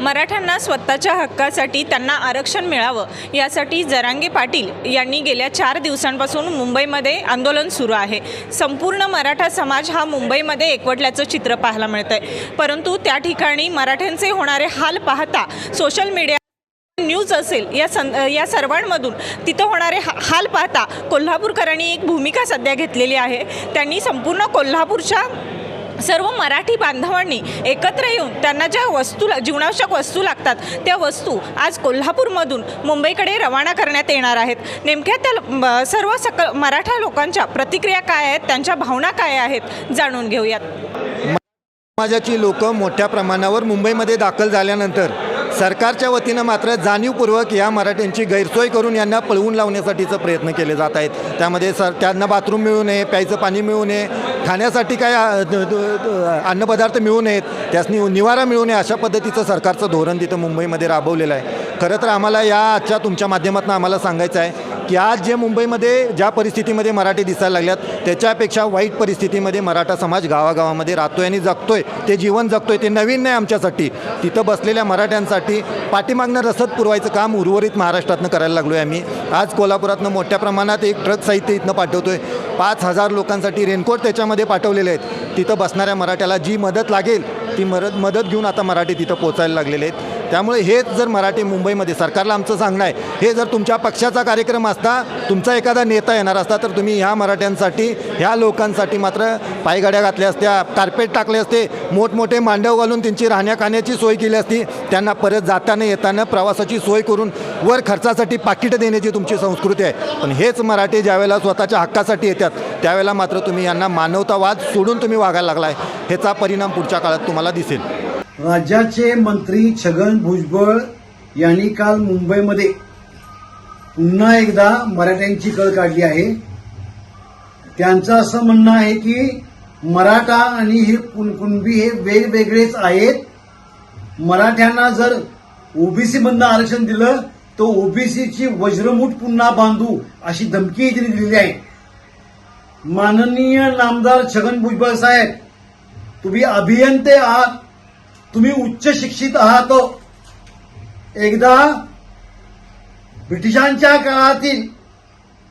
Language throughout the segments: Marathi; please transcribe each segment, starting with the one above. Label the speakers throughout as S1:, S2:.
S1: मराठ्यांना स्वतःच्या हक्कासाठी त्यांना आरक्षण मिळावं यासाठी जरांगे पाटील यांनी गेल्या चार दिवसांपासून मुंबईमध्ये आंदोलन सुरू आहे. संपूर्ण मराठा समाज हा मुंबईमध्ये एकवटल्याचं चित्र पाहायला मिळतं आहे परंतु त्या ठिकाणी मराठ्यांचे होणारे हाल पाहता सोशल मीडिया न्यूज असेल या सं या सर्वांमधून तिथं होणारे हा हाल पाहता कोल्हापूरकरांनी एक भूमिका सध्या घेतलेली आहे. त्यांनी संपूर्ण कोल्हापूरच्या सर्व मराठी बांधवांनी एकत्र येऊन त्यांना ज्या वस्तू जीवनावश्यक वस्तू लागतात त्या वस्तू आज कोल्हापूरमधून मुंबईकडे रवाना करण्यात येणार आहेत. नेमक्या त्या सर्व सक मराठा लोकांच्या प्रतिक्रिया काय आहेत त्यांच्या भावना काय आहेत जाणून घेऊयात.
S2: समाजाची लोकं मोठ्या प्रमाणावर मुंबईमध्ये दाखल झाल्यानंतर सरकारच्या वतीनं मात्र जाणीवपूर्वक या मराठ्यांची गैरसोय करून यांना पळवून लावण्यासाठीचं प्रयत्न केले जात आहेत. त्यामध्ये सर त्यांना बाथरूम मिळू नये प्यायचं पाणी मिळू नये खाण्यासाठी काय अन्नपदार्थ मिळू नयेत त्यासनी निवारा मिळू नये अशा पद्धतीचं सरकारचं धोरण तिथं मुंबईमध्ये राबवलेलं आहे. खरं तर आम्हाला या आजच्या तुमच्या माध्यमातून आम्हाला सांगायचं आहे की आज जे मुंबईमध्ये ज्या परिस्थितीमध्ये मराठी दिसायला लागल्यात त्याच्यापेक्षा वाईट परिस्थितीमध्ये मराठा समाज गावागावामध्ये राहतोय आणि जगतोय ते जीवन जगतोय ते नवीन नाही आमच्यासाठी. तिथं बसलेल्या मराठ्यांसाठी पाठीमागनं रसद पुरवायचं काम उर्वरित महाराष्ट्रातनं करायला लागलो आहे आम्ही. आज कोल्हापुरातनं मोठ्या प्रमाणात एक ट्रक साहित्य इथनं पाठवतोय. पाच हजार लोकांसाठी रेनकोट त्याच्यामध्ये पाठवलेले आहेत. तिथं बसणाऱ्या मराठ्याला जी मदत लागेल ती मदत मदत घेऊन आता मराठी तिथं पोचायला लागलेले आहेत. त्यामुळे हेच जर मराठी मुंबईमध्ये सरकारला आमचं सांगणं आहे हे जर तुमच्या पक्षाचा कार्यक्रम असता तुमचा एखादा नेता येणार असता तर तुम्ही ह्या मराठ्यांसाठी ह्या लोकांसाठी मात्र पायगाड्या घातल्या असत्या कार्पेट टाकले असते मोठमोठे मांडव घालून त्यांची राहण्याखाण्याची सोय केली असती त्यांना परत जाताना येताना प्रवासाची सोय करून वर खर्चासाठी पाकिटं देण्याची तुमची संस्कृती आहे. पण हेच मराठी ज्यावेळेला स्वतःच्या हक्कासाठी येतात त्यावेळेला मात्र तुम्ही यांना मानवतावाद सोडून तुम्ही वागायला लागलाय ह्याचा परिणाम पुढच्या काळात तुम्हाला दिसेल.
S3: राज्याचे मंत्री छगन भुजबळ यांनी काल मुंबईमध्ये पुन्हा एकदा मराठ्यांची कळ काढली आहे. त्यांचं असं म्हणणं आहे की मराठा आणि हे कुणकुणबी हे वेगवेगळेच आहेत. मराठ्यांना जर ओबीसी मधनं आरक्षण दिलं तर ओबीसीची वज्रमूठ पुन्हा बांधू अशी धमकी त्यांनी दिलेली आहे. माननीय नामदार छगन भुजबळ साहेब तुम्ही अभियंते आहात. तुम्ही उच्च शिक्षित आहात. एकदा ब्रिटिशांच्या काळातील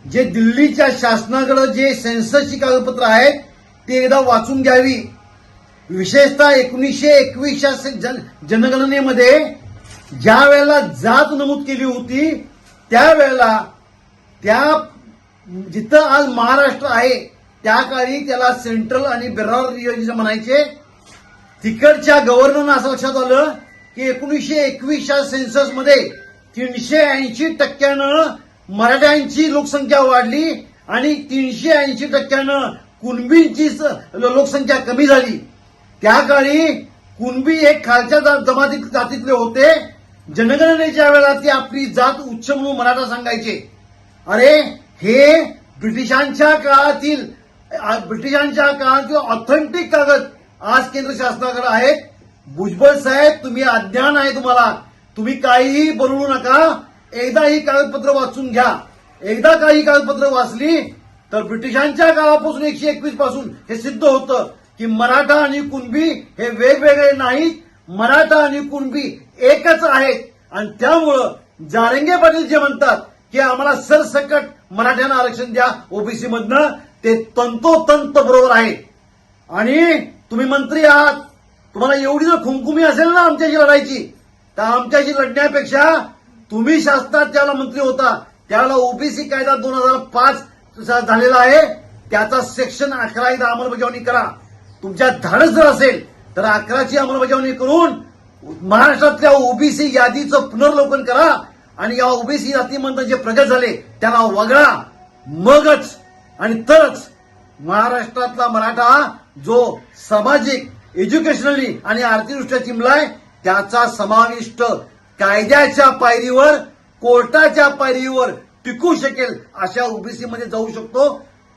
S3: जे दिल्लीच्या शासनाकडे जे सेन्ससची कागदपत्र आहेत ते एकदा वाचून घ्यावी. विशेषतः एकोणीसशे एकवीसच्या जन जनगणनेमध्ये ज्या वेळेला जात नमूद केली होती त्यावेळेला त्या जिथं आज महाराष्ट्र आहे त्या काळी त्याला सेंट्रल आणि बिरार रिजन म्हणायचे. तिकडच्या गव्हर्नरनं असं लक्षात आलं की एकोणीसशे एकवीसच्या सेन्ससमध्ये तीनशे ऐंशी टक्क्यानं मराठ्यांची लोकसंख्या वाढली आणि तीनशे ऐंशी टक्क्यानं कुणबींची लोकसंख्या कमी झाली. त्या काळी कुणबी एक खालच्या जा- जमातीत जातीतले होते. जनगणनेच्या वेळेला ती आपली जात उच्च म्हणून मराठा सांगायचे. अरे हे ब्रिटिशांच्या काळातील ब्रिटिशांच्या काळातील ऑथेंटिक कागद आज केंद्र शासनाकडे आहेत भुजबळ साहेब तुम्ही अज्ञान आहे तुम्हाला. तुम्ही काहीही बोलू नका. एकदा ही कागदपत्र वाचून घ्या. एकदा काही कागदपत्र वाचली तर ब्रिटिशांच्या काळापासून एकशे एकवीसपासून हे सिद्ध होतं की मराठा आणि कुणबी हे वेगवेगळे नाहीत. मराठा आणि कुणबी एकच आहेत. आणि त्यामुळं जारंगे पाटील जे म्हणतात की आम्हाला सरसकट मराठ्यांना आरक्षण द्या ओबीसी मधनं ते तंतोतंत बरोबर आहे आणि तुम्ही मंत्री आहात. तुम्हाला एवढी जर खुमखुमी असेल ना आमच्याशी लढायची तर आमच्याशी लढण्यापेक्षा तुम्ही शासनात ज्याला मंत्री होता त्यावेळेला ओबीसी कायदा दोन हजार पाच झालेला आहे त्याचा सेक्शन अकरा एकदा अंमलबजावणी करा. तुमच्या धाडस जर असेल तर अकराची अंमलबजावणी करून महाराष्ट्रातल्या ओबीसी यादीचं पुनर्लोकन करा आणि या ओबीसी जातीमंत जे प्रगत झाले त्याला वगळा. मगच आणि तरच महाराष्ट्रातला मराठा जो सामाजिक एज्युकेशनली आणि आर्थिकदृष्ट्या चिमलाय त्याचा समाविष्ट कायद्याच्या पायरीवर कोर्टाच्या पायरीवर टिकू शकेल अशा ओबीसी मध्ये जाऊ शकतो.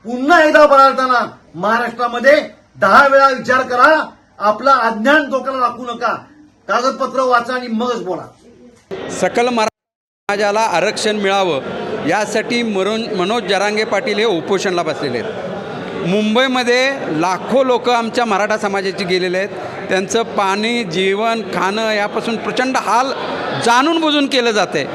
S3: पुन्हा एकदा बघताना महाराष्ट्रामध्ये दहा वेळा विचार करा. आपला अज्ञान डोक्याला राखू नका. कागदपत्र वाचा आणि मगच बोला.
S4: सकल समाजाला आरक्षण मिळावं यासाठी मनोज मनोज जरांगे पाटील हे उपोषणला बसलेले आहेत. मुंबईमध्ये लाखो लोक आमच्या मराठा समाजाची गेलेले आहेत. त्यांचं पाणी जेवण खाणं यापासून प्रचंड हाल जाणून बुजून केलं जाते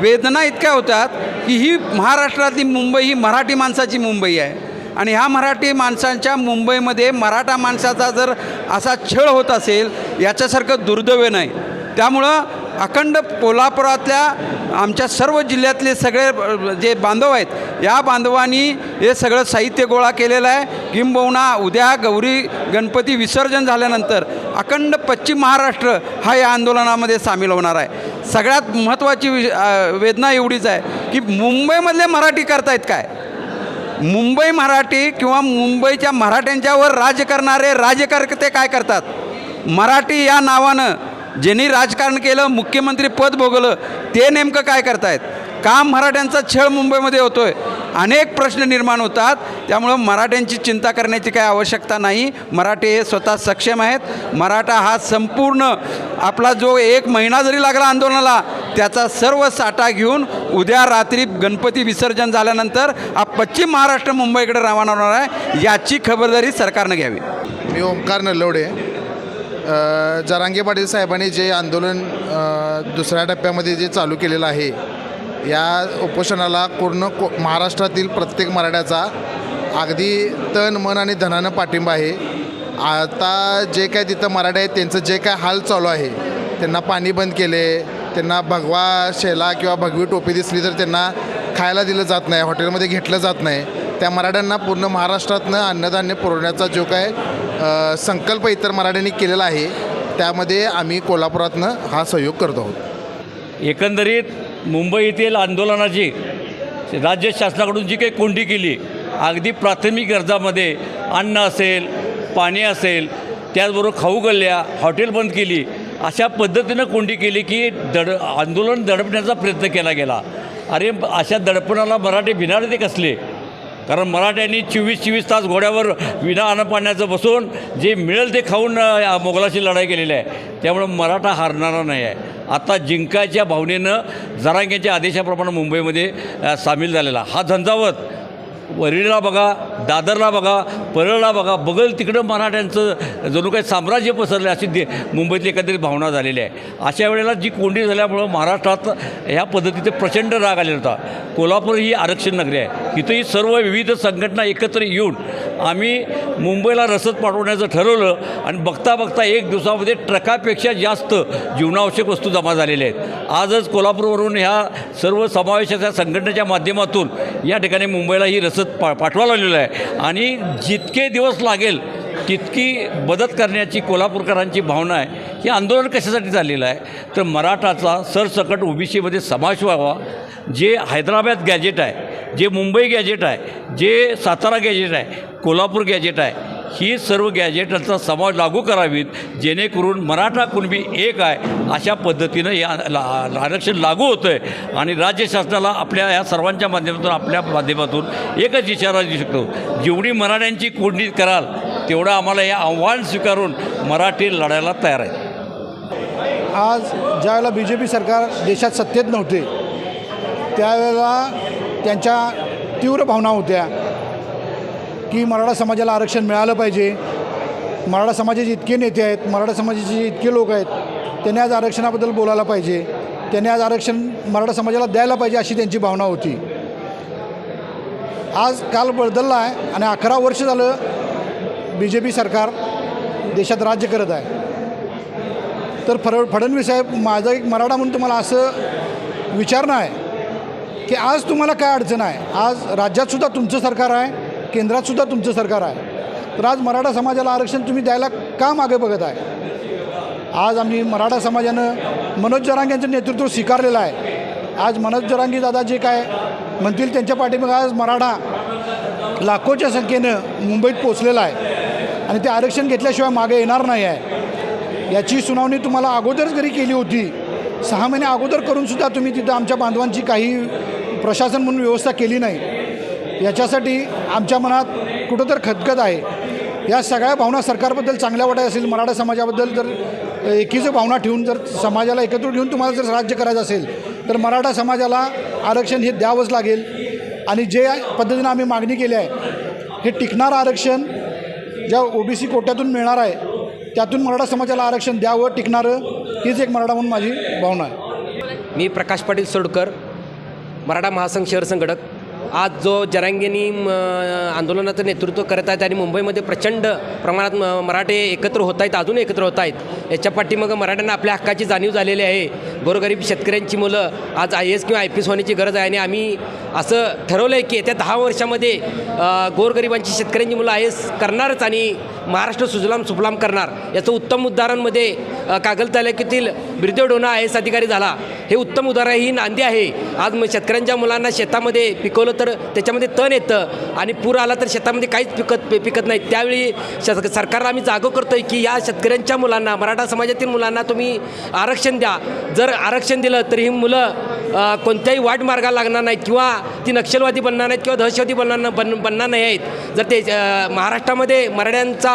S4: वेदना इतक्या होतात की ही महाराष्ट्रातली मुंबई ही मराठी माणसाची मुंबई आहे. आणि ह्या मराठी माणसांच्या मुंबईमध्ये मराठा माणसाचा जर असा छळ होत असेल याच्यासारखं दुर्दैव नाही. त्यामुळं अखंड कोल्हापुरातल्या आमच्या सर्व जिल्ह्यातले सगळे जे बांधव आहेत या बांधवांनी हे सगळं साहित्य गोळा केलेलं आहे. किंबहुना उद्या गौरी गणपती विसर्जन झाल्यानंतर अखंड पश्चिम महाराष्ट्र हा या आंदोलनामध्ये सामील होणार आहे. सगळ्यात महत्त्वाची वि- वेदना एवढीच आहे की मुंबईमधले मराठी करतायत काय? मुंबई मराठी किंवा मुंबईच्या मराठ्यांच्यावर राज्य करणारे राज्यकर्ते काय करतात? मराठी या नावानं ज्यांनी राजकारण केलं मुख्यमंत्री पद भोगलं ते नेमकं काय करतायत? का मराठ्यांचा छळ मुंबईमध्ये होतो आहे अनेक प्रश्न निर्माण होतात. त्यामुळं मराठ्यांची चिंता करण्याची काही आवश्यकता नाही. मराठी हे स्वतः सक्षम आहेत. मराठा हा संपूर्ण आपला जो एक महिना जरी लागला आंदोलनाला त्याचा सर्व साठा घेऊन उद्या रात्री गणपती विसर्जन झाल्यानंतर हा पश्चिम महाराष्ट्र मुंबईकडे रवाना होणार आहे याची खबरदारी सरकारनं घ्यावी.
S5: मी ओंकार नलवडे जरांगे पाटील साहेबांनी जे आंदोलन दुसऱ्या टप्प्यामध्ये जे चालू केलेलं आहे या उपोषणाला पूर्ण को महाराष्ट्रातील प्रत्येक मराठ्याचा अगदी तन मन आणि धनानं पाठिंबा आहे. आता जे काय तिथं मराठे आहेत त्यांचं जे काय हाल चालू आहे त्यांना पाणी बंद केले त्यांना भगवा शेला किंवा भगवी टोपी दिसली तर त्यांना खायला दिलं जात नाही हॉटेलमध्ये घेतलं जात नाही. त्या मराठ्यांना पूर्ण महाराष्ट्रातनं अन्नधान्य पुरवण्याचा जो काय संकल्प इतर मराठ्यांनी केलेला आहे त्यामध्ये आम्ही कोल्हापुरातनं हा सहयोग करत आहोत.
S6: एकंदरीत मुंबई येथील आंदोलनाची राज्य शासनाकडून जी काही कोंडी केली अगदी प्राथमिक गरजामध्ये अन्न असेल पाणी असेल त्याचबरोबर खाऊ गल्ल्या हॉटेल बंद केली अशा पद्धतीनं कोंडी केली की दड आंदोलन दडपण्याचा प्रयत्न केला गेला. अरे अशा दडपणाला मराठी भिनार ते कसले? कारण मराठ्यांनी चोवीस चोवीस तास घोड्यावर विना अन्न पाण्याचं बसून जे मिळेल ते खाऊन मोगलाशी लढाई केलेली आहे. त्यामुळं मराठा हारणारा नाही आहे. आता जिंकायच्या भावनेनं जरांग्याच्या आदेशाप्रमाणे मुंबईमध्ये सामील झालेला हा झंझावत. वरीला बघा दादरला बघा परळला बघा बगल तिकडं मराठ्यांचं जणू काही साम्राज्य पसरलं अशी दे मुंबईतली एकंदरीत भावना झालेली आहे. अशा वेळेला जी कोंडी झाल्यामुळं महाराष्ट्रात ह्या पद्धतीचे प्रचंड राग आलेला होता. कोल्हापूर ही आरक्षण नगरी आहे. इथंही सर्व विविध संघटना एकत्र येऊन आम्ही मुंबईला रसद पाठवण्याचं ठरवलं आणि बघता बघता एक दिवसामध्ये ट्रकापेक्षा जास्त जीवनावश्यक वस्तू जमा झालेल्या आहेत. आजच कोल्हापूरवरून ह्या सर्व समावेशाच्या संघटनेच्या माध्यमातून या ठिकाणी मुंबईला ही रसद पा पाठवा लागलेलं आहे. आणि जितके दिवस लागेल तितकी मदत करण्याची कोल्हापूरकरांची भावना आहे. हे आंदोलन कशासाठी चाललेलं आहे? तर मराठाचा सरसकट ओबीसीमध्ये समावेश व्हावा. जे हैदराबाद गॅजेट आहे जे मुंबई गॅजेट आहे जे सातारा गॅजेट आहे कोल्हापूर गॅजेट आहे ही सर्व गॅजेटांचा समाज लागू करावीत जेणेकरून मराठा कुणबी एक आहे अशा पद्धतीनं या ला- आरक्षण लागू होतं आहे आणि राज्य शासनाला आपल्या या सर्वांच्या माध्यमातून आपल्या माध्यमातून एकच इशारा देऊ शकतो. जेवढी मराठ्यांची कोंडी कराल तेवढं आम्हाला हे आव्हान स्वीकारून मराठी लढायला तयार आहे.
S7: आज ज्यावेळेला बी जे पी सरकार देशात सत्तेत नव्हते त्यावेळेला त्यांच्या तीव्र भावना होत्या. की मराठा समाजाला आरक्षण मिळालं पाहिजे. मराठा समाजाचे इतके नेते आहेत मराठा समाजाचे इतके लोक आहेत त्यांनी आज आरक्षणाबद्दल बोलायला पाहिजे. त्यांनी आज आरक्षण मराठा समाजाला द्यायला पाहिजे अशी त्यांची भावना होती. आज काल बदलला आहे आणि अकरा वर्ष झालं बी जे पी सरकार देशात राज्य करत आहे. तर फर फडणवीस साहेब माझा एक मराठा म्हणून तुम्हाला असं विचारणं आहे की आज तुम्हाला काय अडचण आहे? आज राज्यातसुद्धा तुमचं सरकार आहे केंद्रातसुद्धा तुमचं सरकार आहे. तर आज मराठा समाजाला आरक्षण तुम्ही द्यायला का मागे बघत आहे? आज आम्ही मराठा समाजानं मनोज जरांग यांचं नेतृत्व स्वीकारलेलं आहे. आज मनोज जरांगी दादा जे काय म्हणतील त्यांच्या पाठीमागे आज मराठा लाखोच्या संख्येनं मुंबईत पोचलेला आहे. आणि ते आरक्षण घेतल्याशिवाय मागे येणार नाही आहे. याची सुनावणी तुम्हाला अगोदरच जरी केली होती. सहा महिने अगोदर करूनसुद्धा तुम्ही तिथं आमच्या बांधवांची काही प्रशासन म्हणून व्यवस्था केली नाही. याच्यासाठी आमच्या मनात कुठंतर खदखद आहे. या सगळ्या भावना सरकारबद्दल चांगल्या वाटाय असेल मराठा समाजाबद्दल जर एकीचं भावना ठेवून जर समाजाला एकत्र ठेवून तुम्हाला जर राज्य करायचं असेल तर मराठा समाजाला आरक्षण हे द्यावंच लागेल. आणि जे पद्धतीनं आम्ही मागणी केली आहे हे टिकणारं आरक्षण ज्या ओ बी सी कोट्यातून मिळणार आहे
S8: त्यातून मराठा समाजाला आरक्षण द्यावं टिकणारं हीच एक मराठा म्हणून माझी भावना आहे.
S9: मी प्रकाश पाटील सोडकर मराठा महासंघ शहर संघटक. आज जो जरांगेनी आंदोलनाचं नेतृत्व करत आहेत आणि मुंबईमध्ये प्रचंड प्रमाणात म, मराठे एकत्र होत आहेत अजून एकत्र होत आहेत याच्या पाठीमागं मराठ्यांना आपल्या हक्काची जाणीव झालेली आहे. गोरगरीब शेतकऱ्यांची मुलं आज आय एस किंवा आय पी एस होण्याची गरज आहे आणि आम्ही असं ठरवलं आहे की येत्या दहा वर्षामध्ये गोरगरिबांची शेतकऱ्यांची मुलं आय एस करणारच आणि महाराष्ट्र सुजलाम सुफलाम करणार. याचं उत्तम उदाहरणमध्ये कागल तालुक्यातील बिरदेव डोना आय एस अधिकारी झाला. हे उत्तम उदाहरण ही नांदी आहे. आज मग शेतकऱ्यांच्या मुलांना शेतामध्ये पिकवलं तर त्याच्यामध्ये तण येतं आणि पूर आला तर शेतामध्ये काहीच पिकत पिकत नाही. त्यावेळी श सरकारला आम्ही जागो करतो आहे की या शेतकऱ्यांच्या मुलांना मराठा समाजातील मुलांना तुम्ही आरक्षण द्या. जर आरक्षण दिलं तर ही मुलं कोणत्याही वाट मार्गाला लागणार नाहीत किंवा ती नक्षलवादी बनणार नाहीत किंवा दहशतवादी बनणार बन बनणार नाही आहेत. जर ते महाराष्ट्रामध्ये मराठ्यांचा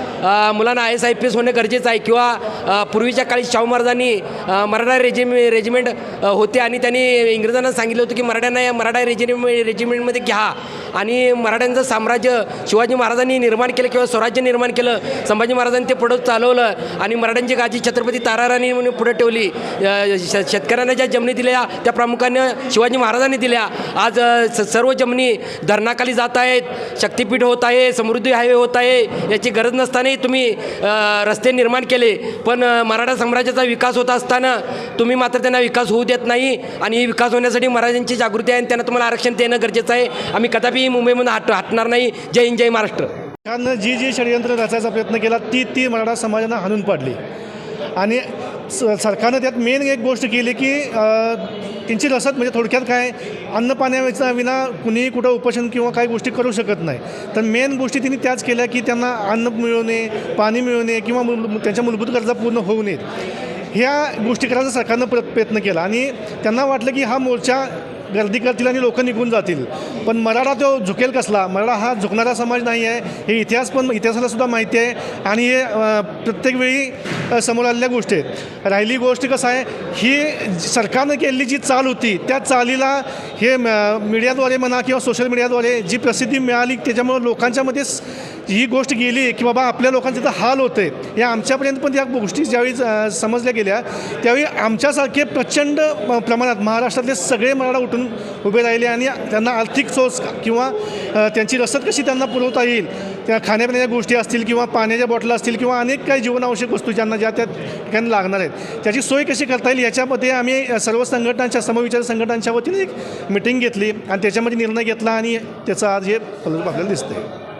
S9: मुलांना I S I P S होणे गरजेचं आहे किंवा पूर्वीच्या काळी शाहू महाराजांनी मराठा रेजिमे रेजिमेंट होते आणि त्यांनी इंग्रजांना सांगितलं होतं की मराठ्यांना या मराठा रेजिम रेजिमेंटमध्ये घ्या. आणि मराठ्यांचं साम्राज्य शिवाजी महाराजांनी निर्माण केलं किंवा स्वराज्य निर्माण केलं. संभाजी महाराजांनी ते पुढं चालवलं आणि मराठ्यांची गाजी छत्रपती ताराराणी म्हणून पुढे ठेवली. श शेतकऱ्यांना ज्या जमिनी दिल्या त्या प्रामुख्याने शिवाजी महाराजांनी दिल्या. आज स सर्व जमिनी धरणाखाली जात आहेत शक्तिपीठ होत आहे समृद्धी हायवे होत आहे याची गरज नसताना ठिकाणी तुम्ही रस्ते निर्माण केले पण मराठा साम्राज्याचा विकास होत असताना तुम्ही मात्र त्यांना विकास होऊ देत नाही आणि ही विकास होण्यासाठी मराठ्यांची जागृती आहे आणि त्यांना तुम्हाला आरक्षण देणं गरजेचं आहे. आम्ही कदापि मुंबईमधून हट हटणार नाही. जय हिंद जय महाराष्ट्र.
S8: सरकारनं जी जी षडयंत्र रचायचा प्रयत्न केला ती ती मराठा समाजानं हाणून पाडली. आणि स सरकारनं त्यात मेन एक गोष्ट केली की त्यांची रसद म्हणजे थोडक्यात काय अन्नपाण्याचा विना कुणीही कुठं उपोषण किंवा काही गोष्टी करू शकत नाही. तर मेन गोष्टी त्यांनी त्याच केल्या की त्यांना अन्न मिळवणे पाणी मिळवणे किंवा मूल त्यांच्या मूलभूत गरजा पूर्ण होऊ नयेत. ह्या गोष्टी करायचा सरकारनं प्र प्रयत्न केला आणि त्यांना वाटलं की हा मोर्चा गर्दी करतील आणि लोक निघून जातील. पण मराठा तो झुकेल कसला? मराठा हा झुकणारा समाज नाही आहे. हे इतिहास पण इतिहासाला सुद्धा माहिती आहे. आणि हे प्रत्येक वेळी समोर आलेल्या गोष्टी आहेत. राहिली गोष्ट कसं आहे? ही सरकारनं केलेली जी चाल होती त्या चालीला हे म- मीडियाद्वारे म्हणा किंवा सोशल मीडियाद्वारे जी प्रसिद्धी मिळाली त्याच्यामुळं लोकांच्यामध्ये ही गोष्ट गेली की बाबा आपल्या लोकांचे तर हाल होते या आमच्यापर्यंत पण त्या गोष्टी ज्यावेळी समजल्या गेल्या त्यावेळी आमच्यासारखे प्रचंड प्रमाणात महाराष्ट्रातले सगळे मराठा उठून उभे राहिले आणि त्यांना आर्थिक सोर्स किंवा त्यांची रसद कशी त्यांना पुरवता येईल त्या खाण्यापिण्याच्या गोष्टी असतील किंवा पाण्याच्या बॉटल असतील किंवा अनेक काही जीवनावश्यक वस्तू ज्यांना ज्या त्या ठिकाणी लागणार आहेत त्याची सोय कशी करता येईल याच्यामध्ये आम्ही सर्व संघटनांच्या समविचार संघटनांच्या वतीने एक मिटिंग घेतली आणि त्याच्यामध्ये निर्णय घेतला आणि त्याचा आज हे फलरूप आपल्याला आहे